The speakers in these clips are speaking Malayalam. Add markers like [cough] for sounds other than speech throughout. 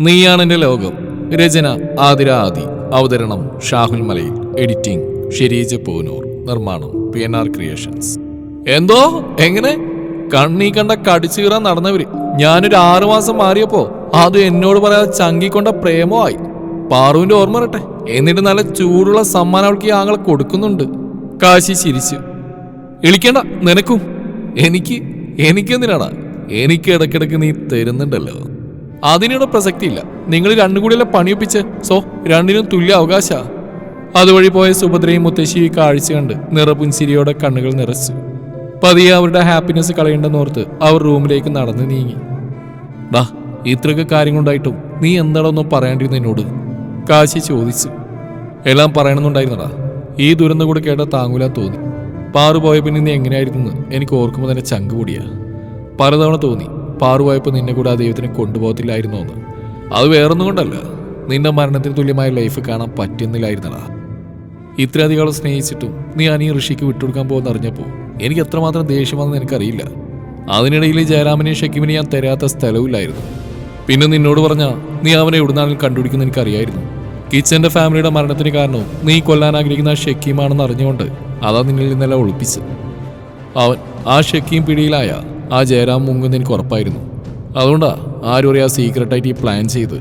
നീയാണ് എന്റെ ലോകം. രചന ആതിര ആദി. അവതരണം ഷാഹുൽ മലയിൽ. എഡിറ്റിംഗ് ഷെരീജ് പോനൂർ. നിർമ്മാണം പി എൻ ആർ ക്രിയേഷൻസ്. എന്തോ? എങ്ങനെ? കണ്ണീ കണ്ട കടിച്ചു കീറാൻ നടന്നവര്. ഞാനൊരു ആറു മാസം മാറിയപ്പോ അത് എന്നോട് പറയാതെ ചങ്കിക്കൊണ്ട പ്രേമമായി പാറുവിന്റെ ഓർമ്മ വരട്ടെ. എന്നിട്ട് നല്ല ചൂടുള്ള സമ്മാനം അവൾക്ക് ആങ്ങളെ കൊടുക്കുന്നുണ്ട്. കാശി ചിരിച്ചു. ഇളിക്കണ്ട നിനക്കും. എനിക്ക് എനിക്കെന്തിനാടാ? എനിക്ക് ഇടയ്ക്കിടയ്ക്ക് നീ തരുന്നുണ്ടല്ലോ. അതിനുള്ള പ്രസക്തിയില്ല. നിങ്ങൾ രണ്ടും കൂടിയല്ലേ പണിയൊപ്പിച്ച്? സോ രണ്ടിനും തുല്യ അവകാശ. അതുവഴി പോയ സുഭദ്രയും മുത്തശ്ശി കാഴ്ച കണ്ട് നിറപുൻസിരിയോടെ കണ്ണുകൾ നിറച്ചു. പതിയെ അവരുടെ ഹാപ്പിനെസ് കളയേണ്ടെന്നോർത്ത് അവർ റൂമിലേക്ക് നടന്നു നീങ്ങി. ഡാ ഇത്രയൊക്കെ കൊണ്ടായിട്ടും നീ എന്താണോ ഒന്നും പറയേണ്ടിരുന്നു എന്നോട് കാശി ചോദിച്ചു. എല്ലാം പറയണമെന്നുണ്ടായിരുന്നടാ. ഈ ദുരന്തം കൂടെ കേട്ട താങ്ങൂല തോന്നി. പാറു പോയ പിന്നെ നീ എങ്ങനെയായിരുന്നു എനിക്ക് ഓർക്കുമ്പോൾ തന്നെ ചങ്ക് പൊടിയാ. പലതവണ തോന്നി. പാറു പോയപ്പോൾ നിന്നെ കൂടെ ആ ദൈവത്തിനെ കൊണ്ടുപോകത്തില്ലായിരുന്നു എന്ന്. അത് വേറൊന്നും കൊണ്ടല്ല. നിന്റെ മരണത്തിന് തുല്യമായ ലൈഫ് കാണാൻ പറ്റുന്നില്ലായിരുന്നടാ. ഇത്രയധികം സ്നേഹിച്ചിട്ടും നീ അനി ഋഷിക്ക് വിട്ടുകൊടുക്കാൻ പോകുന്ന അറിഞ്ഞപ്പോൾ എനിക്ക് എത്രമാത്രം ദേഷ്യമാണെന്ന് എനിക്കറിയില്ല. അതിനിടയിൽ ജയരാമനെയും ഷക്കിമിനെ ഞാൻ തരാത്ത സ്ഥലവുമില്ലായിരുന്നു. പിന്നെ നിന്നോട് പറഞ്ഞ നീ അവനെ എവിടുന്നാണെങ്കിലും കണ്ടുപിടിക്കുന്ന എനിക്കറിയായിരുന്നു. കിച്ചന്റെ ഫാമിലിയുടെ മരണത്തിന് കാരണവും നീ കൊല്ലാൻ ആഗ്രഹിക്കുന്ന ഷക്കീമാണെന്ന് അറിഞ്ഞുകൊണ്ട് അതാ നിന്നിൽ നിന്നെല്ലാം ഒളിപ്പിച്ച് അവൻ ആ ഷക്കീം പിടിയിലായ ആ ജയറാം മുങ്ങുന്ന എനിക്ക് ഉറപ്പായിരുന്നു. അതുകൊണ്ടാ ആരും അറിയാ സീക്രട്ടായിട്ട് ഈ പ്ലാൻ ചെയ്ത്.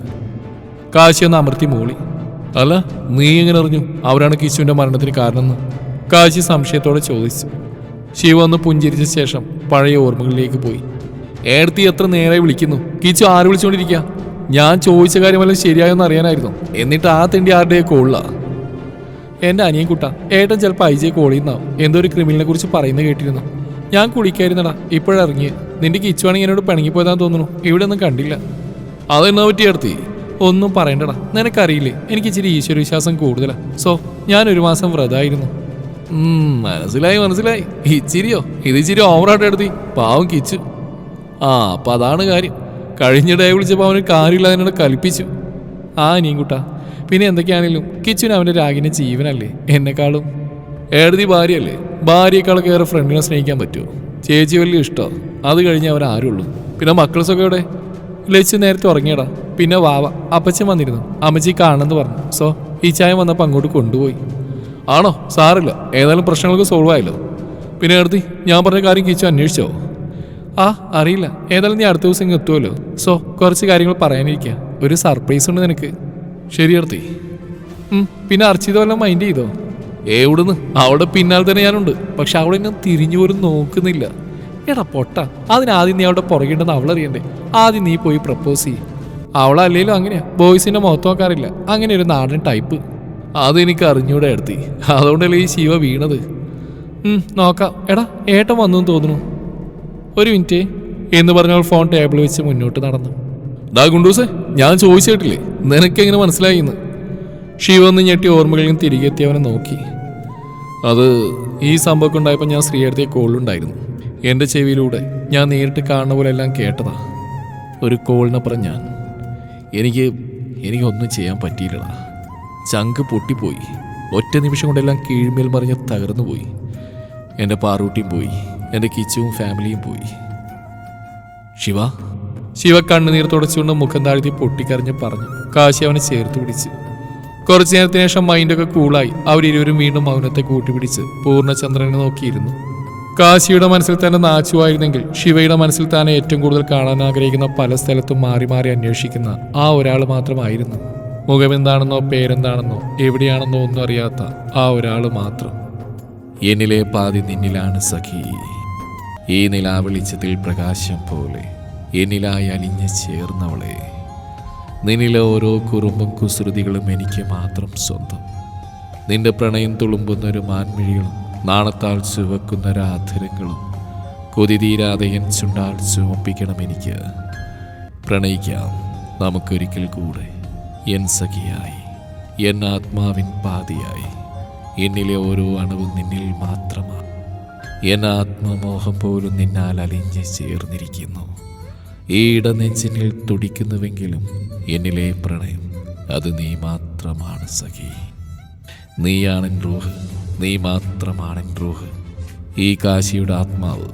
കാശി ഒന്ന് അമർത്തി മൂളി. അല്ല നീ എങ്ങനെ അറിഞ്ഞു അവരാണ് കിശുവിന്റെ മരണത്തിന് കാരണമെന്ന്? കാശി സംശയത്തോടെ ചോദിച്ചു. ശിവ ഒന്ന് പുഞ്ചിരിച്ച ശേഷം പഴയ ഓർമ്മകളിലേക്ക് പോയി. ഏടത്തി എത്ര നേരെ വിളിക്കുന്നു? കിച്ചു ആര് വിളിച്ചുകൊണ്ടിരിക്കുക ഞാൻ ചോദിച്ച കാര്യമെല്ലാം ശരിയായെന്ന് അറിയാനായിരുന്നു. എന്നിട്ട് ആ തെണ്ടി ആരുടെ കോളിലാ എന്റെ അനിയൻ കുട്ട ഏട്ടൻ ചിലപ്പോൾ ഐ ജെ ചെയ്യുന്നാവും എന്തോ ഒരു ക്രിമിനലിനെ കുറിച്ച് പറയുന്നത് കേട്ടിരുന്നു. ഞാൻ കുളിക്കായിരുന്നടാ. ഇപ്പോഴിറങ്ങി നിന്റെ കിച്ചുവാണെങ്കിൽ എന്നോട് പിണങ്ങിപ്പോയതാന്ന് തോന്നുന്നു. ഇവിടെ ഒന്നും കണ്ടില്ല. അതെന്നാ പറ്റി അടുത്തി ഒന്നും പറയണ്ടടാ. നിനക്കറിയില്ലേ? എനിക്ക് ഇച്ചിരി ഈശ്വരവിശ്വാസം കൂടുതലാ. സോ ഞാൻ ഒരു മാസം വ്രതായിരുന്നു. ഉം, മനസ്സിലായി മനസ്സിലായി. ഇച്ചിരിയോ? ഇത് ഇച്ചിരി ഓവറായിട്ട് എടുത്തി പാവം കിച്ചു ആ അപ്പൊ അതാണ് കാര്യം. കഴിഞ്ഞ ഡേ വിളിച്ചപ്പോൾ അവന് കാര്യമില്ല എന്നോട് കൽപ്പിച്ചു. ആ അനിയൻകുട്ടാ. പിന്നെ എന്തൊക്കെയാണെങ്കിലും കിച്ചുവിന് അവന്റെ രാഗിന് ജീവനല്ലേ? എന്നെക്കാളും. എഴുതി ഭാര്യയല്ലേ? ഭാര്യയെക്കാളൊക്കെ ഏറെ ഫ്രണ്ടിനെ സ്നേഹിക്കാൻ പറ്റുമോ? ചേച്ചി വലിയ ഇഷ്ടമാണ് അത് കഴിഞ്ഞ് അവൻ ആരുള്ളൂ. പിന്നെ മക്കൾസൊക്കെ ഇവിടെ ലച്ചു നേരത്തെ ഉറങ്ങിയടാ. പിന്നെ വാവ അപ്പച്ചൻ വന്നിരുന്നു. അമ്മച്ചി കാണുമെന്ന് പറഞ്ഞു. സോ ഈ ചായ വന്നപ്പോൾ അങ്ങോട്ട് കൊണ്ടുപോയി. ആണോ? സാറില്ല. ഏതായാലും പ്രശ്നങ്ങൾക്ക് സോൾവ് ആയല്ലോ. പിന്നെ അടുത്ത് ഞാൻ പറഞ്ഞ കാര്യം കിച്ചു അന്വേഷിച്ചോ? ആ അറിയില്ല. ഏതായാലും നീ അടുത്ത ദിവസം ഇങ്ങ് എത്തുമല്ലോ സോ കുറച്ച് കാര്യങ്ങൾ പറയാനിരിക്കുക ഒരു സർപ്രൈസ് ഉണ്ട് നിനക്ക്. ശരി അടുത്തി പിന്നെ അർച്ചിത വല്ലതും മൈൻഡ് ചെയ്തോ? എവിടുന്ന് അവിടെ പിന്നാലെ തന്നെ ഞാനുണ്ട്. പക്ഷെ അവളെ എന്നെ തിരിഞ്ഞു പോലും നോക്കുന്നില്ല. എടാ പൊട്ട അതിനാദ്യം നീ അവളുടെ പുറകിണ്ടെന്ന് അവളറിയണ്ടേ? ആദ്യം നീ പോയി പ്രപ്പോസ് ചെയ്യ്. അവളല്ലേലും അങ്ങനെയാ. ബോയ്സിന്റെ മുഖത്ത് നോക്കാറില്ല. അങ്ങനെ ഒരു നാടൻ ടൈപ്പ് അതെനിക്ക് അറിഞ്ഞൂടെ എടുത്തി. അതുകൊണ്ടല്ലേ ഈ ശിവ വീണത്. നോക്കാം. എടാ ഏട്ടൻ വന്നു തോന്നുന്നു. ഒരു മിനിറ്റ്. എന്ന് പറഞ്ഞവൾ ഫോൺ ടേബിൾ വെച്ച് മുന്നോട്ട് നടന്നു. ഡാ ഗുണ്ടൂസേ ഞാൻ ചോദിച്ചിട്ടില്ലേ? നിനക്ക് എങ്ങനെ എന്ന്? ശിവ ഒന്ന് ഞെട്ടി ഓർമ്മകളിൽ നിന്ന് തിരികെ എത്തി അവനെ നോക്കി. അത് ഈ സംഭവം ഉണ്ടായപ്പോൾ ഞാൻ ശ്രീയടുത്തെ കോളിലുണ്ടായിരുന്നു എന്റെ ചെവിയിലൂടെ ഞാൻ നേരിട്ട് കാണുന്ന പോലെ എല്ലാം കേട്ടതാ. ഒരു കോളിനപ്പുറം ഞാൻ. എനിക്ക് എനിക്കൊന്നും ചെയ്യാൻ പറ്റിയില്ലടാ. ചങ്ക് പൊട്ടിപ്പോയി. ഒറ്റ നിമിഷം കൊണ്ടെല്ലാം കീഴ്മേൽ മറിഞ്ഞ് തകർന്നു പോയി. എന്റെ പാറൂട്ടിയും പോയി. എന്റെ കിച്ചുവും ഫാമിലിയും പോയി. ശിവ? ശിവ കണ്ണുനീർ തുടച്ചുകൊണ്ട് മുഖം താഴ്ത്തി പൊട്ടിക്കരഞ്ഞ് പറഞ്ഞു. കാശി അവനെ ചേർത്ത് പിടിച്ച്. കുറച്ചു നേരത്തിന് ശേഷം മൈൻഡൊക്കെ കൂളായി അവരിരുവരും വീണ്ടും മൗനത്തെ കൂട്ടിപിടിച്ച് പൂർണചന്ദ്രനെ നോക്കിയിരുന്നു. കാശിയുടെ മനസ്സിൽ തന്നെ നാച്ചുവായിരുന്നെങ്കിൽ ശിവയുടെ മനസ്സിൽ താനെ ഏറ്റവും കൂടുതൽ കാണാൻ ആഗ്രഹിക്കുന്ന പല സ്ഥലത്തും മാറി മാറി അന്വേഷിക്കുന്ന ആ ഒരാൾ മാത്രമായിരുന്നു. മുഖമെന്താണെന്നോ പേരെന്താണെന്നോ എവിടെയാണെന്നോ ഒന്നും അറിയാത്ത ആ ഒരാൾ മാത്രം. എന്നിലെ പാതി നിന്നിലാണ് സഖി. ഈ നിലാവെളിച്ചത്തിൽ പ്രകാശം പോലെ എന്നിലായി അലിഞ്ഞ് ചേർന്നവളെ. നിന്നിലെ ഓരോ കുറുമ്പും കുസൃതികളും എനിക്ക് മാത്രം സ്വന്തം. നിന്റെ പ്രണയം തുളുമ്പുന്ന ഒരു മാൻമിഴികളും നാണത്താൽ ചുവക്കുന്ന രാധരങ്ങളും കൊതി തീരാതെ എൻ ചുണ്ടാൽ ചുവപ്പിക്കണം എനിക്ക്. പ്രണയിക്കാം നമുക്കൊരിക്കൽ കൂടെ. എൻ സഖിയായി എൻ ആത്മാവിൻ പാതിയായി. എന്നിലെ ഓരോ അണുവും നിന്നിൽ മാത്രമാണ്. എൻ ആത്മമോഹം പോലും നിന്നാൽ അലിഞ്ഞ് ചേർന്നിരിക്കുന്നു. ഈ ഇടനെഞ്ചിനിൽ തുടിക്കുന്നുവെങ്കിലും എന്നിലെ പ്രണയം അത് നീ മാത്രമാണ് സഖി. നീയാണെൻ റൂഹ് നീ മാത്രമാണെൻ റൂഹ്. ഈ കാശിയുടെ ആത്മാവ്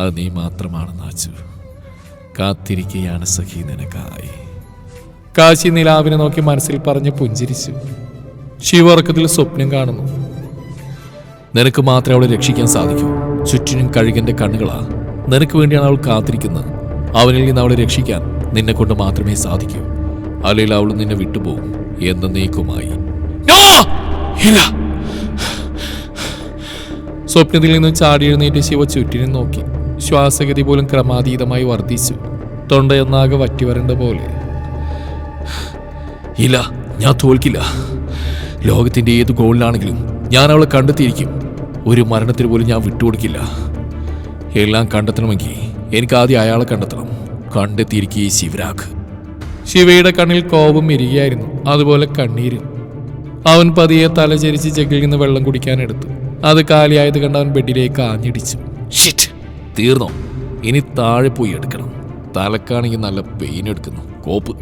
അത് നീ മാത്രമാണ് നാച്ചു. കാത്തിരിക്കുകയാണ് സഖി നിനക്കായി. കാശി നിലാവിനെ നോക്കി മനസ്സിൽ പറഞ്ഞ് പുഞ്ചിരിച്ചു. ശിവർക്കത്തിൽ സ്വപ്നം കാണുന്നു. നിനക്ക് മാത്രമേ അവളെ രക്ഷിക്കാൻ സാധിക്കൂ. ചുറ്റിനും കഴുകന്റെ കണ്ണുകളാ. നിനക്ക് വേണ്ടിയാണ് അവൾ കാത്തിരിക്കുന്നത്. അവനിൽ നിന്ന് അവളെ രക്ഷിക്കാൻ നിന്നെ കൊണ്ട് മാത്രമേ സാധിക്കൂ. അല്ലെങ്കിൽ അവൾ നിന്നെ വിട്ടുപോകും എന്നേക്കുമായി നീക്കുമായി. സ്വപ്നത്തിൽ നിന്ന് ചാടി എഴുന്നേറ്റ് ശിവ ചുറ്റിനും നോക്കി. ശ്വാസഗതി പോലും ക്രമാതീതമായി വർദ്ധിച്ചു. തൊണ്ടയൊന്നാകെ വറ്റി വരേണ്ട പോലെ. ഇല്ല ഞാൻ തോൽക്കില്ല. ലോകത്തിന്റെ ഏത് ഗോളിലാണെങ്കിലും ഞാൻ അവളെ കണ്ടെത്തിയിരിക്കും. ഒരു മരണത്തിന് പോലും ഞാൻ വിട്ടുകൊടുക്കില്ല. എല്ലാം കണ്ടെത്തണമെങ്കിൽ എനിക്ക് ആദ്യം അയാളെ കണ്ടെത്തണം. കണ്ടെത്തിയിരിക്കുക ഈ ശിവരാഗ്. ശിവയുടെ കണ്ണിൽ കോപം ഇരികയായിരുന്നു. അതുപോലെ കണ്ണീരും. അവൻ പതിയെ തലചരിച്ച് ജഗ്ഗിൽ നിന്ന് വെള്ളം കുടിക്കാൻ എടുത്തു. അത് കാലിയായത് കണ്ട് അവൻ ബെഡിലേക്ക് ആഞ്ഞിടിച്ചു. ഷിറ്റ് തീർന്നോ? ഇനി താഴെ പോയി എടുക്കണം. തലക്കാണെങ്കിൽ നല്ല പെയിൻ എടുക്കുന്നു. കോപ്പ്.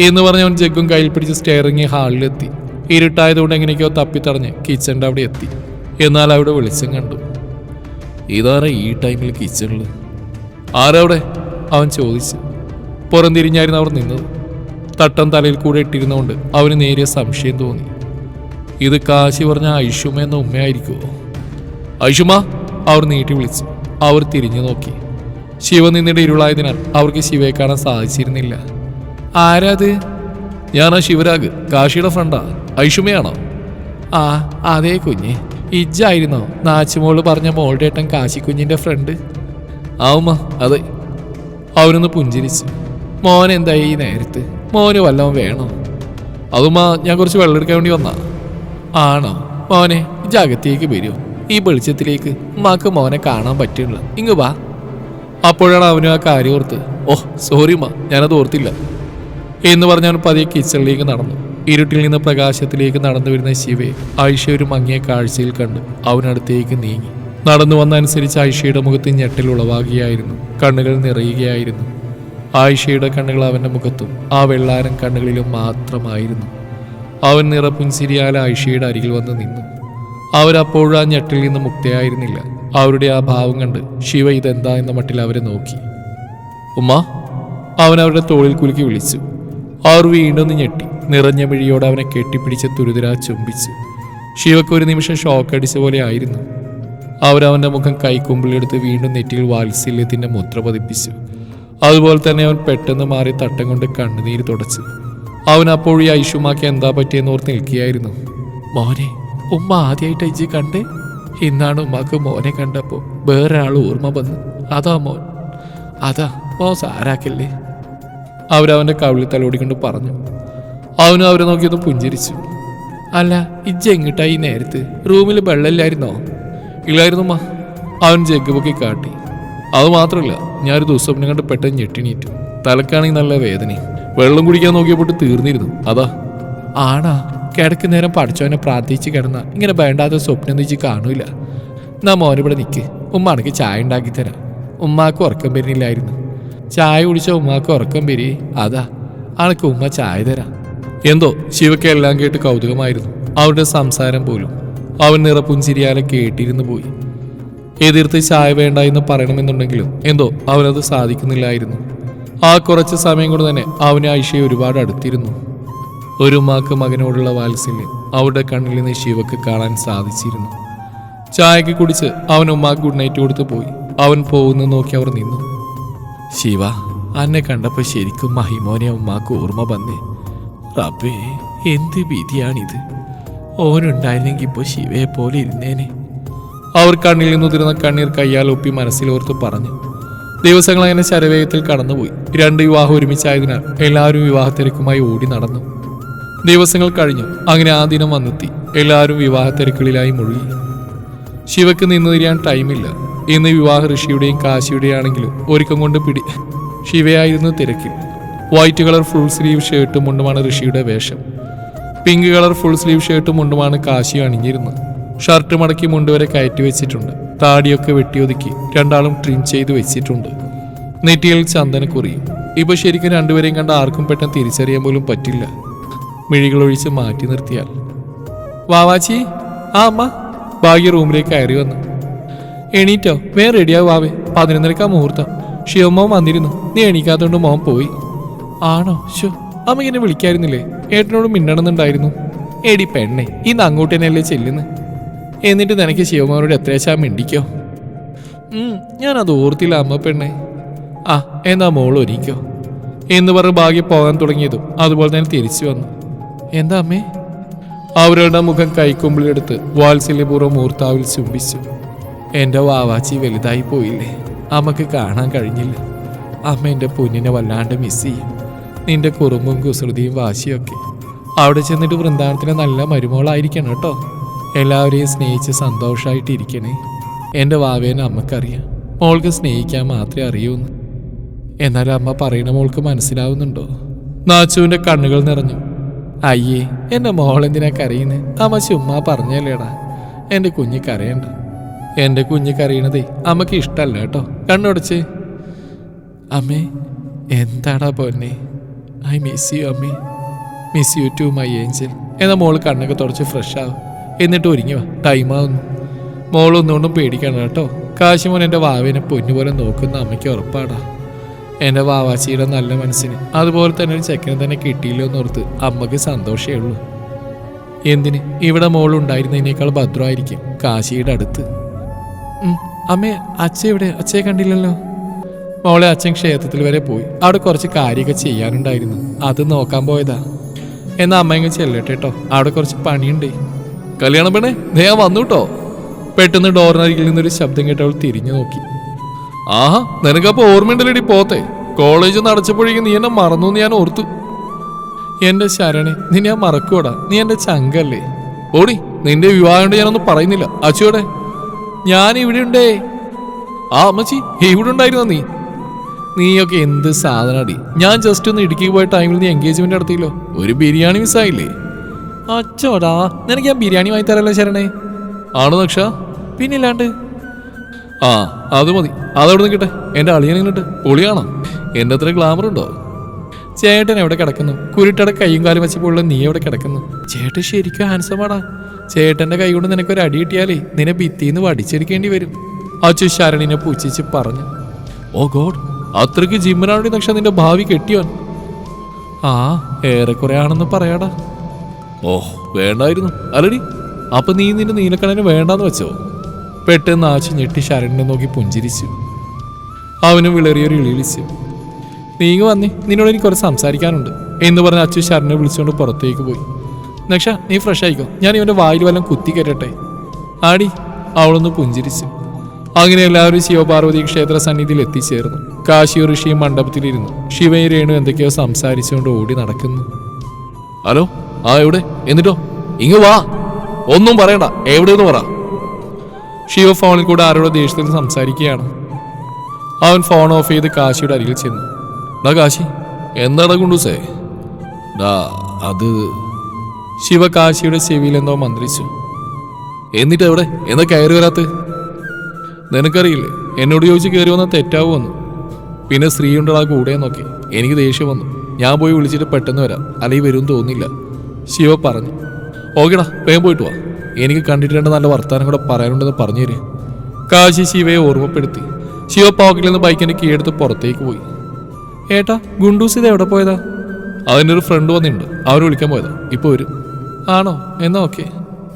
എന്ന് പറഞ്ഞ് അവൻ ജഗ്ഗും കയ്യിൽ പിടിച്ച് സ്റ്റെയറിങ് ഹാളിലെത്തി. ഇരുട്ടായതുകൊണ്ട് എങ്ങനെയൊക്കെയോ തപ്പിത്തടഞ്ഞ് കിച്ചന്റെ അവിടെ എത്തി. എന്നാൽ അവിടെ വെളിച്ചം കണ്ടു. ഇതാരാ ഈ ടൈമിൽ കിച്ചണിൽ? ആരവിടെ? അവൻ ചോദിച്ചു. പുറംതിരിഞ്ഞായിരുന്നു അവർ നിന്നത്. തട്ടം തലയിൽ കൂടെ ഇട്ടിരുന്നുകൊണ്ട് അവന് നേരിയ സംശയം തോന്നി. ഇത് കാശി പറഞ്ഞ ഐഷുമ എന്ന ഉമ്മയായിരിക്കുമോ ഐഷുമ അവർ നീട്ടി വിളിച്ചു. അവർ തിരിഞ്ഞു നോക്കി. ശിവ നിന്നിടെ ഇരുളായതിനാൽ അവർക്ക് ശിവയെ കാണാൻ സാധിച്ചിരുന്നില്ല. ആരാത് ഞാനാ ശിവരാഗ് കാശിയുടെ ഫ്രണ്ടാ. ഐഷുമയാണോ ആ അതേ കുഞ്ഞ്. ഇജ്ജായിരുന്നോ? നാച്ചുമോൾ പറഞ്ഞ മോളുടെ ഏട്ടൻ കാശി കുഞ്ഞിന്റെ ഫ്രണ്ട്. ആവുമ്മ അതെ. അവനൊന്ന് പുഞ്ചിരിച്ചു. മോൻ എന്തായി ഈ നേരത്ത്? മോന് വല്ലതും വേണോ? അതുമാ ഞാൻ കുറച്ച് വെള്ളം എടുക്കാൻ വേണ്ടി വന്നാ. ആണോ? മോനെ ജാഗത്തേക്ക് വരൂ. ഈ വെളിച്ചത്തിലേക്ക് ഉമ്മാക്ക് മോനെ കാണാൻ പറ്റില്ല ഇങ്ങ് വാ. അപ്പോഴാണ് അവനും ആ കാര്യം ഓർത്ത് ഓ സോറി മാ ഞാനത് ഓർത്തില്ല. എന്ന് പറഞ്ഞ് അവൻ പതിയെ കിച്ചണിലേക്ക് നടന്നു. ഇരുട്ടിൽ നിന്ന് പ്രകാശത്തിലേക്ക് നടന്നു വരുന്ന ശിവയെ ആയിഷ ഒരു മങ്ങിയ കാഴ്ചയിൽ കണ്ട് അവനടുത്തേക്ക് നീങ്ങി. നടന്നു വന്ന അനുസരിച്ച് ആയിഷയുടെ മുഖത്ത് ഞെട്ടൽ ഉളവാകുകയായിരുന്നു. കണ്ണുകൾ നിറയുകയായിരുന്നു. ആയിഷയുടെ കണ്ണുകൾ അവന്റെ മുഖത്തും ആ വെള്ളാരം കണ്ണുകളിലും മാത്രമായിരുന്നു. അവൻ നിറപ്പുൻസിരിയാൽ ആയിഷയുടെ അരികിൽ വന്ന് നിന്നു. അവരപ്പോഴും ആ ഞെട്ടിൽ നിന്ന് മുക്തയായിരുന്നില്ല. അവരുടെ ആ ഭാവം കണ്ട് ശിവ ഇതെന്താ എന്ന മട്ടിൽ അവരെ നോക്കി. ഉമ്മ അവൻ അവരുടെ തോളിൽ കുലുക്കി വിളിച്ചു. അവർ വീണ്ടൊന്ന് ഞെട്ടി. നിറഞ്ഞ മിഴിയോടെ അവനെ കെട്ടിപ്പിടിച്ച് തുരുതുരാ ചുംബിച്ചു. ശിവക്ക് ഒരു നിമിഷം ഷോക്ക് അടിച്ച പോലെ ആയിരുന്നു. അവരവന്റെ മുഖം കൈക്കുമ്പിളെടുത്ത് വീണ്ടും നെറ്റിയിൽ വാത്സല്യത്തിന്റെ മുദ്ര പതിപ്പിച്ചു. അതുപോലെ തന്നെ അവൻ പെട്ടെന്ന് മാറി തട്ടം കൊണ്ട് കണ്ണുനീര് തുടച്ച്. അവൻ അപ്പോൾ ഈ ഐഷുമാക്ക് എന്താ പറ്റിയെന്ന് ഓർത്ത് നിൽക്കുകയായിരുന്നു. മോനെ ഉമ്മ ആദ്യമായിട്ട് ഇജി കണ്ടേ. ഇന്നാണ് ഉമ്മാക്ക് മോനെ കണ്ടപ്പോൾ വേറെ ആൾ ഓർമ്മ വന്നു. അതാ മോൻ. അതാ മോ സാരാക്കല്ലേ? അവരവന്റെ കവിളിൽ തലോടിക്കൊണ്ട് പറഞ്ഞു. അവനും അവരെ നോക്കിയൊന്ന് പുഞ്ചിരിച്ചു. അല്ല ഇജ്ജ് എങ്ങിട്ടായി നേരത്തെ? റൂമിൽ വെള്ളമില്ലായിരുന്നോ? ഇല്ലായിരുന്നു മാ അവൻ ജഗ് പൊക്കി കാട്ടി. അത് മാത്രമല്ല ഞാനൊരു ദുസ്വപ്നം കണ്ട് പെട്ടെന്ന് ഞെട്ടിണീറ്റു. തലക്കാണെങ്കിൽ നല്ല വേദനയും. വെള്ളം കുടിക്കാൻ നോക്കിയപ്പോൾ തീർന്നിരുന്നു. അതാ. ആണാ. കിടക്ക് നേരം പഠിച്ചവനെ പ്രാർത്ഥിച്ച് കിടന്ന. ഇങ്ങനെ വേണ്ടാത്ത സ്വപ്നം നീച്ച് കാണൂല. നാ മോനിവിടെ നിൽക്ക് ഉമ്മ അണക്ക് ചായ ഉണ്ടാക്കി തരാം. ഉമ്മാക്ക് ഉറക്കം വരുന്നില്ലായിരുന്നു. ചായ കുടിച്ച ഉമ്മാക്ക് ഉറക്കം വരി. അതാ. ആൾക്ക് ഉമ്മ ചായ തരാം. എന്തോ. ശിവയ്ക്ക് എല്ലാം കേട്ട് കൗതുകമായിരുന്നു. അവരുടെ സംസാരം പോലും. അവൻ നിറപ്പുഞ്ചിരിയാലെ കേട്ടിരുന്നു പോയി. എതിർത്ത് ചായ വേണ്ട എന്ന് പറയണമെന്നുണ്ടെങ്കിലും എന്തോ അവനത് സാധിക്കുന്നില്ലായിരുന്നു. ആ കുറച്ച് സമയം കൊണ്ട് തന്നെ അവന് ഐഷയെ ഒരുപാട് അടുത്തിരുന്നു. ഒരു ഉമ്മാക്ക് മകനോടുള്ള വാത്സല്യം അവരുടെ കണ്ണിൽ നിന്ന് ശിവക്ക് കാണാൻ സാധിച്ചിരുന്നു. ചായക്ക് കുടിച്ച് അവൻ ഉമ്മാക്ക് ഗുഡ് നൈറ്റ് കൊടുത്ത് പോയി. അവൻ പോകുന്ന നോക്കി അവർ നിന്നു. ശിവ അന്നെ കണ്ടപ്പോ ശരിക്കും മഹിമോനെ ഉമ്മാക്ക് ഓർമ്മ വന്നേ. റബ്ബേ എന്ത് വിധിയാണിത്? ഓനുണ്ടായിരുന്നെങ്കിൽ ഇപ്പൊ ശിവയെ പോലെ ഇരുന്നേനെ. അവർ കണ്ണിൽ നിന്നുതിരുന്ന കണ്ണീർ കയ്യാൽ ഒപ്പി മനസ്സിലോർത്ത് പറഞ്ഞു. ദിവസങ്ങൾ അങ്ങനെ ശരവേഗത്തിൽ കടന്നുപോയി. രണ്ട് വിവാഹം ഒരുമിച്ചായതിനാൽ എല്ലാവരും വിവാഹ തിരക്കുമായി ഓടി നടന്നു. ദിവസങ്ങൾ കഴിഞ്ഞു. അങ്ങനെ ആ ദിനം വന്നെത്തി. എല്ലാവരും വിവാഹ തിരക്കുകളിലായി മുഴുകി. ശിവക്ക് നിന്ന് തിരിയാൻ ടൈമില്ല. ഇന്ന് വിവാഹ ഋഷിയുടെയും കാശിയുടെയും ആണെങ്കിലും ഒരുക്കം കൊണ്ട് പിടി [laughs] ശിവയായിരുന്നു തിരക്കിൽ. വൈറ്റ് കളർ ഫുൾ സ്ലീവ് ഷർട്ടും മുണ്ടുമാണ് ഋഷിയുടെ വേഷം. പിങ്ക് കളർ ഫുൾ സ്ലീവ് ഷർട്ടും മുണ്ടുമാണ് കാശി അണിഞ്ഞിരുന്നത്. ഷർട്ട് മടക്കി മുണ്ട് വരെ കയറ്റി വെച്ചിട്ടുണ്ട്. താടിയൊക്കെ വെട്ടിയൊതുക്കി രണ്ടാളും ട്രിം ചെയ്ത് വെച്ചിട്ടുണ്ട്. നെറ്റിയിൽ ചന്ദനക്കുറിയും ഇപ്പൊ ശരിക്കും രണ്ടുപേരെയും കണ്ട ആർക്കും പെട്ടെന്ന് തിരിച്ചറിയാൻ പോലും പറ്റില്ല. മിഴികൾ ഒഴിച്ച് മാറ്റി നിർത്തിയാൽ. വാവാച്ചി ആ അമ്മ. ഭാഗ്യ റൂമിലേക്ക് കയറി വന്നു. എണീറ്റോ വേ റെഡിയാവും വാവേ. പതിനൊന്നരക്കാ മുഹൂർത്തം. ഷിവമ്മ വന്നിരുന്നു. നീ എണീക്കാത്തോണ്ട് മോൻ പോയി. ആണോ? ഷോ അമ്മ എന്നെ വിളിക്കായിരുന്നില്ലേ? ഏട്ടനോട് മിണ്ടണമെന്നുണ്ടായിരുന്നു എടി പെണ്ണെ ഇന്ന് അങ്ങോട്ട് തന്നെയല്ലേ ചെല്ലുന്നു? എന്നിട്ട് നിനക്ക് ശിവമാരോട് എത്രയാച്ചാ മിണ്ടിക്കോ? ഞാനത് ഓർത്തില്ല അമ്മ പെണ്ണെ. ആ എന്നാ മോൾ ഒരിക്കോ എന്ന് പറഞ്ഞ് ഭാഗ്യം പോകാൻ തുടങ്ങിയതും അതുപോലെ തന്നെ തിരിച്ചു വന്നു. എന്താ അമ്മേ? അവരുടെ മുഖം കൈക്കുമ്പിളെടുത്ത് വാത്സല്യപൂർവം മൂർത്താവിൽ ചുംബിച്ചു. എന്റെ വാവാച്ചി വലുതായി പോയില്ലേ? അമ്മയ്ക്ക് കാണാൻ കഴിഞ്ഞില്ല. അമ്മ എന്റെ പൊന്നിനെ വല്ലാണ്ട് മിസ് ചെയ്യും. നിന്റെ കുറുമ്പും കുസൃതിയും വാശിയൊക്കെ. അവിടെ ചെന്നിട്ട് വൃന്ദാവനത്തിന് നല്ല മരുമോളായിരിക്കണം കേട്ടോ. എല്ലാവരെയും സ്നേഹിച്ച് സന്തോഷമായിട്ടിരിക്കണേ എന്റെ വാവേനെ അമ്മക്കറിയാം. മോൾക്ക് സ്നേഹിക്കാൻ മാത്രമേ അറിയൂന്ന് എന്നാൽ അമ്മ പറയണ മോൾക്ക് മനസ്സിലാവുന്നുണ്ടോ? നാച്ചുവിന്റെ കണ്ണുകൾ നിറഞ്ഞു. അയ്യേ എന്റെ മോൾ എന്തിനാ കരയുന്നത് അമ്മ ചുമ്മാ പറഞ്ഞല്ലേടാ. എന്റെ കുഞ്ഞ് കരയണ്ട. എന്റെ കുഞ്ഞ് കരയണതേ അമ്മയ്ക്ക് ഇഷ്ടമല്ല കേട്ടോ. കണ്ണുടച്ച്. അമ്മേ എന്താടാ പൊന്നെ? ഐ മിസ് യു അമ്മേ. Miss you to my angel എന്നാൽ മോൾ കണ്ണൊക്കെ തുടച്ച് ഫ്രഷ് ആവും. എന്നിട്ട് ഒരുങ്ങി വാ. ടൈമാവുന്നു മോളൊന്നുകൊണ്ടും പേടിക്കണം കേട്ടോ. കാശിമോൻ എന്റെ വാവിനെ പൊന്നുപോലെ നോക്കുന്ന അമ്മയ്ക്ക് ഉറപ്പാടാ. എന്റെ വാവാച്ചിയുടെ നല്ല മനസ്സിന്. അതുപോലെ തന്നെ ഒരു ചെക്കനെ തന്നെ കിട്ടിയില്ലോ എന്നോർത്ത് അമ്മയ്ക്ക് സന്തോഷമേ ഉള്ളൂ. എന്തിന്? ഇവിടെ മോളുണ്ടായിരുന്നതിനേക്കാൾ ഭദ്രമായിരിക്കും കാശിയുടെ അടുത്ത്. അമ്മേ അച്ഛ എവിടെ? അച്ഛയെ കണ്ടില്ലല്ലോ. മോളെ അച്ഛൻ ക്ഷേത്രത്തിൽ വരെ പോയി. അവിടെ കുറച്ച് കാര്യമൊക്കെ ചെയ്യാനുണ്ടായിരുന്നു. അത് നോക്കാൻ പോയതാ. എന്നാ അമ്മ ഇങ്ങ് ചെല്ലട്ടെ കേട്ടോ. അവിടെ കുറച്ച് പണിയുണ്ടേ. കല്യാണ പെണ്ണേ. ഞാൻ വന്നു കേട്ടോ പെട്ടെന്ന് ഡോറിനരികിൽ നിന്നൊരു ശബ്ദം കേട്ട് അവൾ തിരിഞ്ഞു നോക്കി. ആഹാ നിനക്കപ്പോ ഓർമ്മയുണ്ടല്ലേടി പോത്തെ? കോളേജ് നടച്ചപ്പോഴേക്കും നീ എന്നെ മറന്നു ഞാൻ ഓർത്തു. എന്റെ ശരണെ നീ ഞാൻ മറക്കൂടാ നീ എന്റെ ചങ്കല്ലേ? ഓടി നിന്റെ വിവാഹം കൊണ്ട് ഞാനൊന്നും പറയുന്നില്ല. അച്ചുവിടെ ഞാൻ ഇവിടെ ഉണ്ടേ. ആ അമ്മച്ചി ഇവിടെ ഉണ്ടായിരുന്നോ നീ? നീയൊക്കെ എന്ത് സാധനടി. ഞാൻ ജസ്റ്റ് ഒന്ന് ഇടുക്കി പോയ ടൈമിൽ നീ എൻഗേജ്മെന്റ് നടത്തിയില്ലോ. ഒരു ബിരിയാണി മിസ്സായില്ലേ അച്ചോടാ നിനക്ക് ഞാൻ ബിരിയാണി വാങ്ങി തരല്ലോ ശരണേ. ആണോ നക്ഷ? പിന്നില്ലാണ്ട്. ആ അത് മതി. അതവിടെ നിൽക്കട്ടെ എന്റെ അളിയനിങ്ങോട്ട് പൊളിയാണോ എന്റെ അത്ര ഗ്ലാമർ ഉണ്ടോ? ചേട്ടൻ എവിടെ കിടക്കുന്നു? കുരുട്ടയുടെ കൈയും കാലും വെച്ചപ്പോഴുള്ള നീ എവിടെ കിടക്കുന്നു? ചേട്ടൻ ശരിക്കും ഹാൻസമാടാ ചേട്ടന്റെ കൈ കൊണ്ട് നിനക്കൊരു അടി കിട്ടിയാലേ നിന്നെ ഭിത്തിന്ന് വടിച്ചെടുക്കേണ്ടി വരും. അച്ചു ശരണിനെ പൂച്ചിച്ച് പറഞ്ഞു. ഓ ഗോഡ് അത്രയ്ക്ക് ജിമ്മനാണെങ്കിൽ നക്ഷ? നിന്റെ ഭാവി കെട്ടിയോൻ ആ ഏറെക്കുറെ ആണെന്ന് പറയാടാ. ഓ വേണ്ടായിരുന്നു. അല്ലടി അപ്പൊ നീ നിന്റെ നീലക്കണ്ണന് വേണ്ടാന്ന് വെച്ചോ? പെട്ടെന്ന് ആശ ഞെട്ടി ശരണിനെ നോക്കി പുഞ്ചിരിച്ചു. അവന് വിളറിയൊരു ഇളിയിലിച്ചു നീങ്ങ് വന്നേ നിന്നോട് എനിക്ക് കുറച്ച് സംസാരിക്കാനുണ്ട് എന്ന് പറഞ്ഞ് അച്ഛൻ ശരണിനെ വിളിച്ചുകൊണ്ട് പുറത്തേക്ക് പോയി. നക്ഷ നീ ഫ്രഷ് ആയിക്കോ? ഞാൻ ഇവന്റെ വായിൽ വല്ലതും കുത്തി കയറ്റട്ടെ? ആടി അവളൊന്ന് പുഞ്ചിരിച്ചു. അങ്ങനെ എല്ലാവരും ശിവപാർവതി ക്ഷേത്ര സന്നിധിയിൽ എത്തിച്ചേർന്നു. കാശി ഋഷിയും മണ്ഡപത്തിലിരുന്നു. ശിവയും രേണു എന്തൊക്കെയോ സംസാരിച്ചുകൊണ്ട് ഓടി നടക്കുന്നു. ഹലോ? ആ എവിടെ? എന്നിട്ടോ? ഇങ്ങ് വാ. ഒന്നും പറയണ്ട. എവിടെയെന്ന് പറ. ശിവ ഫോണിൽ കൂടെ ആരോടോ ദേഷ്യത്തിൽ സംസാരിക്കുകയാണ്. അവൻ ഫോൺ ഓഫ് ചെയ്ത് കാശിയുടെ അരികിൽ ചെന്നു. ഡാ കാശി എന്താടാ കുണ്ടൂസേ ഡാ അത് ശിവ കാശിയുടെ ചെവിയിൽ എന്തോ മന്ത്രിച്ചു. എന്നിട്ട് എവിടെ? എന്താ കയറി വരാത്ത് നിനക്കറിയില്ലേ എന്നോട് ചോദിച്ച് കയറി വന്നാൽ തെറ്റാവുമെന്ന് പിന്നെ സ്ത്രീ ഉണ്ടടാ കൂടെ നോക്കി. എനിക്ക് ദേഷ്യം വന്നു. ഞാൻ പോയി വിളിച്ചിട്ട് പെട്ടെന്ന് വരാം. അല്ലെങ്കിൽ വരും തോന്നില്ല ശിവ പറഞ്ഞു ഓക്കെടാ വേഗം പോയിട്ട് വാ. എനിക്ക് കണ്ടിട്ട് നല്ല വർത്തമാനം കൂടെ പറയാനുണ്ടെന്ന് പറഞ്ഞു തരും കാശി ശിവയെ ഓർമ്മപ്പെടുത്തി. ശിവ പോക്കറ്റിൽ നിന്ന് ബൈക്കിന്റെ കീഴെടുത്ത് പുറത്തേക്ക് പോയി. ഏട്ടാ ഗുണ്ടൂസ് ഇത് എവിടെ പോയതാ? അതിന്റെ ഒരു ഫ്രണ്ട് വന്നിട്ടുണ്ട്. അവർ വിളിക്കാൻ പോയതാ. ഇപ്പൊ വരും. ആണോ? എന്നാ ഓക്കെ.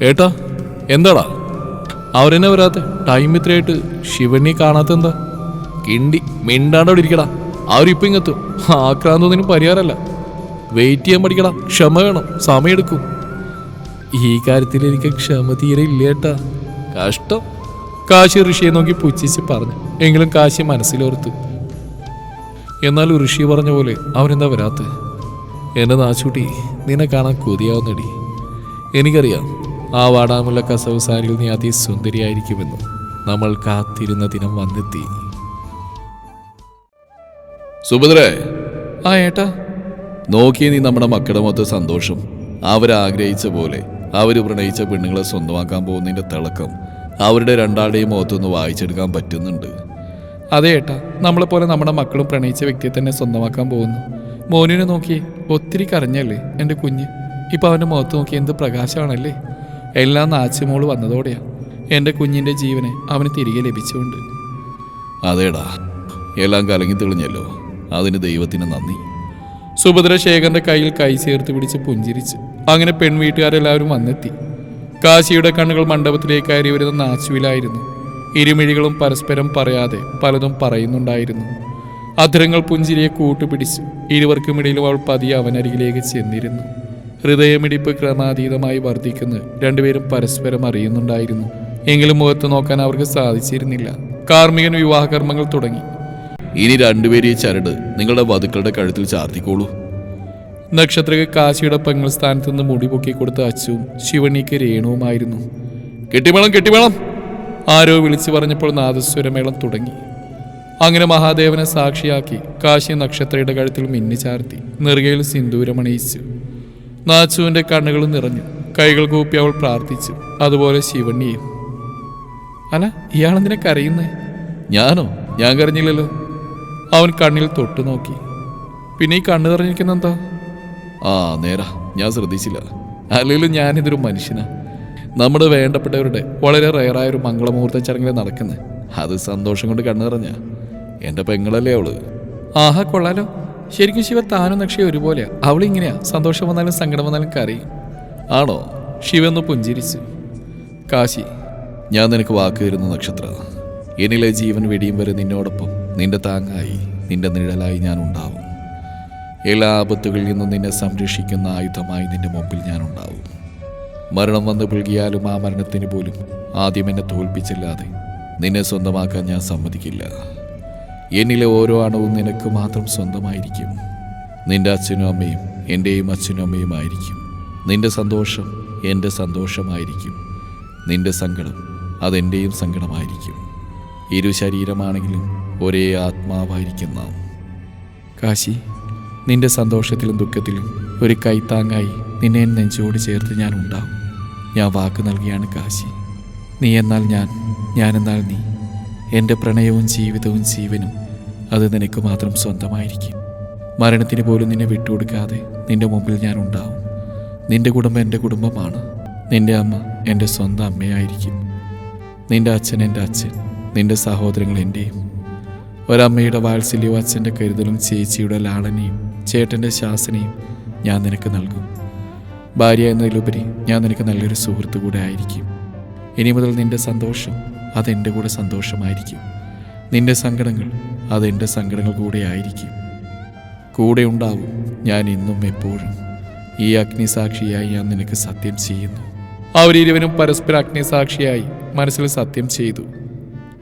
ഏട്ടാ എന്താടാ? അവരെന്നെ വരാത്ത. ടൈം ഇത്രയായിട്ട് ശിവനെ കാണാത്ത എന്താ? കിണ്ടി മിണ്ടാണ്ടവിടെ ഇരിക്കടാ. അവരിപ്പോ ഇങ്ങെത്തും. ആക്രാന്തോന്നിനും പരിഹാരമല്ല. വെയിറ്റ് ചെയ്യാൻ പഠിക്കടാ. ക്ഷമ വേണം. സമയമെടുക്കും ഈ കാര്യത്തിൽ എനിക്ക് ക്ഷമ തീരെ ഇല്ലേട്ടാ. കഷ്ടം. കാശി ഋഷിയെ നോക്കി പുച്ഛിച്ച് പറഞ്ഞു. എങ്കിലും കാശി മനസ്സിലോർത്ത്. എന്നാൽ ഋഷി പറഞ്ഞ പോലെ അവനെന്താ വരാത്ത? എന്നെ നാശൂട്ടി നിന്നെ കാണാൻ കൊതിയാവുന്നടി. എനിക്കറിയാം ആ വാടാമുള്ള കസവ് സാരിയിൽ നീ അതിസുന്ദരിയായിരിക്കുമെന്ന് നമ്മൾ കാത്തിരുന്ന ദിനം വന്നെത്തി. സുഭദ്രേ. ആ ഏട്ടാ. നോക്കിയ നീ നമ്മുടെ മക്കളുടെ മൊത്തം സന്തോഷം. അവരാഗ്രഹിച്ച പോലെ അവർ പ്രണയിച്ച പെണ്ണുങ്ങളെ സ്വന്തമാക്കാൻ പോകുന്നതിന്റെ തിളക്കം അവരുടെ രണ്ടാളുടെയും മുഖത്തൊന്ന് വായിച്ചെടുക്കാൻ പറ്റുന്നുണ്ട്. അതെ ഏട്ടാ നമ്മളെപ്പോലെ നമ്മുടെ മക്കളും പ്രണയിച്ച വ്യക്തിയെ തന്നെ സ്വന്തമാക്കാൻ പോകുന്നു. മോനിനെ നോക്കി ഒത്തിരി കരഞ്ഞല്ലേ എന്റെ കുഞ്ഞ്? ഇപ്പോൾ അവന്റെ മുഖത്ത് നോക്കി എന്ത് പ്രകാശമാണല്ലേ? എല്ലാം നാച്ചുമോൾ വന്നതോടെയാ എന്റെ കുഞ്ഞിന്റെ ജീവനെ അവന് തിരികെ ലഭിച്ചുകൊണ്ട്. അതേടാ എല്ലാം കലങ്ങി തെളിഞ്ഞല്ലോ. അതിന് ദൈവത്തിന് നന്ദി. സുഭദ്ര ശേഖരന്റെ കയ്യിൽ കൈ ചേർത്ത് പിടിച്ച് പുഞ്ചിരിച്ച് അങ്ങനെ പെൺവീട്ടുകാരെല്ലാവരും വന്നെത്തി. കാശിയുടെ കണ്ണുകൾ മണ്ഡപത്തിലേക്ക് കയറി വരുന്ന നാച്ചുവിലായിരുന്നു. ഇരുമിഴികളും പരസ്പരം പറയാതെ പലതും പറയുന്നുണ്ടായിരുന്നു. അധരങ്ങൾ പുഞ്ചിരിയെ കൂട്ടുപിടിച്ചു ഇരുവർക്കുമിടയിലും അവൾ പതിയെ അവനരികിലേക്ക് ചെന്നിരുന്നു. ഹൃദയമിടിപ്പ് ക്രമാതീതമായി വർദ്ധിക്കുന്നു. രണ്ടുപേരും പരസ്പരം അറിയുന്നുണ്ടായിരുന്നു. എങ്കിലും മുഖത്ത് നോക്കാൻ അവർക്ക് സാധിച്ചിരുന്നില്ല. കാർമികൻ വിവാഹകർമ്മങ്ങൾ തുടങ്ങി. ഇനി രണ്ടുപേരെ ചരട് നിങ്ങളുടെ വധുക്കളുടെ കഴുത്തിൽ ചാർത്തിക്കോളൂ. നക്ഷത്രക്ക് കാശിയുടെ പെങ്ങൾ സ്ഥാനത്ത് നിന്ന് മുടി പൊക്കി കൊടുത്ത അച്ചുവും ശിവണിക്ക് രേണുവുമായിരുന്നു. കെട്ടിമേളം കെട്ടിമേളം ആരോ വിളിച്ചു പറഞ്ഞപ്പോൾ നാദസ്വരമേളം തുടങ്ങി. അങ്ങനെ മഹാദേവനെ സാക്ഷിയാക്കി കാശി നക്ഷത്രയുടെ കഴുത്തിൽ മിന്നി ചാർത്തി നെറുകയിൽ സിന്ദൂരമണിയിച്ചു നാച്ചുവിന്റെ കണ്ണുകൾ നിറഞ്ഞു. കൈകൾ കൂപ്പി അവൾ പ്രാർത്ഥിച്ചു. അതുപോലെ ശിവണ്ണിയും അല്ല ഇയാളെന്തിനെ കരയുന്നേ? ഞാനോ? ഞാൻ കരഞ്ഞില്ലല്ലോ. അവൻ കണ്ണിൽ തൊട്ടു നോക്കി. പിന്നെ ഈ കണ്ണു നിറഞ്ഞിരിക്കുന്നെന്താ ആ നേരാ. ഞാൻ ശ്രദ്ധിച്ചില്ല. അല്ലെങ്കിലും ഞാനിതൊരു മനുഷ്യനാ. നമ്മുടെ വേണ്ടപ്പെട്ടവരുടെ വളരെ റയറായ ഒരു മംഗളമുഹൂർത്ത ചടങ്ങിൽ നടക്കുന്നത് അത് സന്തോഷം കൊണ്ട് കണ്ണു നിറഞ്ഞ. എന്റെ പെങ്ങളല്ലേ അവൾ. ആഹാ കൊള്ളാലോ. ശരിക്കും ശിവ താനും നക്ഷി ഒരുപോലെയാ. അവളിങ്ങനെയാ സന്തോഷം വന്നാലും സങ്കടം വന്നാലും കരയും. ആണോ? ശിവ ഒന്ന് പുഞ്ചിരിച്ചു. കാശി. ഞാൻ നിനക്ക് വാക്ക് തരുന്ന നക്ഷത്ര. എന്നിലെ ജീവൻ വെടിയും വരെ നിന്നോടൊപ്പം. നിന്റെ താങ്ങായി നിന്റെ നിഴലായി ഞാൻ ഉണ്ടാവും. എല്ലാ ആപത്തുകളിൽ നിന്നും നിന്നെ സംരക്ഷിക്കുന്ന ആയുധമായി നിന്റെ മുമ്പിൽ ഞാൻ ഉണ്ടാവും. മരണം വന്ന് പുൽകിയാലും ആ മരണത്തിന് പോലും ആദ്യം എന്നെ തോൽപ്പിച്ചില്ലാതെ നിന്നെ സ്വന്തമാക്കാൻ ഞാൻ സമ്മതിക്കില്ല. എന്നിലെ ഓരോ അണവും നിനക്ക് മാത്രം സ്വന്തമായിരിക്കും. നിന്റെ അച്ഛനും അമ്മയും എന്റെയും അച്ഛനും അമ്മയും ആയിരിക്കും. നിന്റെ സന്തോഷം എന്റെ സന്തോഷമായിരിക്കും. നിന്റെ സങ്കടം അതെന്റെയും സങ്കടമായിരിക്കും. ഇരു ശരീരമാണെങ്കിലും ഒരേ നാം. കാശി നിന്റെ സന്തോഷത്തിലും ദുഃഖത്തിലും ഒരു കൈത്താങ്ങായി നിന്നെ നെഞ്ചോട് ചേർത്ത് ഞാൻ ഉണ്ടാവും. ഞാൻ വാക്ക് നൽകിയാണ് കാശി. നീ എന്നാൽ ഞാൻ എന്നാൽ നീ. എന്റെ പ്രണയവും ജീവിതവും ജീവനും അത് നിനക്ക് മാത്രം സ്വന്തമായിരിക്കും. മരണത്തിന് പോലും നിന്നെ വിട്ടുകൊടുക്കാതെ നിന്റെ മുമ്പിൽ ഞാൻ ഉണ്ടാവും. നിന്റെ കുടുംബം എന്റെ കുടുംബമാണ്. നിന്റെ അമ്മ എന്റെ സ്വന്തം അമ്മയായിരിക്കും. നിന്റെ അച്ഛൻ എന്റെ അച്ഛൻ. നിന്റെ സഹോദരങ്ങൾ എന്റെയും ഒരമ്മയുടെ വാത്സല്യവും അച്ഛന്റെ കരുതലും ചേച്ചിയുടെ ലാളനയും ചേട്ടന്റെ ശാസനയും ഞാൻ നിനക്ക് നൽകും. ഭാര്യ എന്നതിലുപരി ഞാൻ നിനക്ക് നല്ലൊരു സുഹൃത്ത് കൂടെ ആയിരിക്കും. ഇനി മുതൽ നിന്റെ സന്തോഷം അതെന്റെ കൂടെ സന്തോഷമായിരിക്കും. നിന്റെ സങ്കടങ്ങൾ അതെന്റെ സങ്കടങ്ങൾ കൂടെ ആയിരിക്കും. കൂടെ ഉണ്ടാവും ഞാൻ ഇന്നും എപ്പോഴും. ഈ അഗ്നിസാക്ഷിയായി ഞാൻ നിനക്ക് സത്യം ചെയ്യുന്നു. അവരിരുവനും പരസ്പര അഗ്നിസാക്ഷിയായി മനസ്സിൽ സത്യം ചെയ്തു.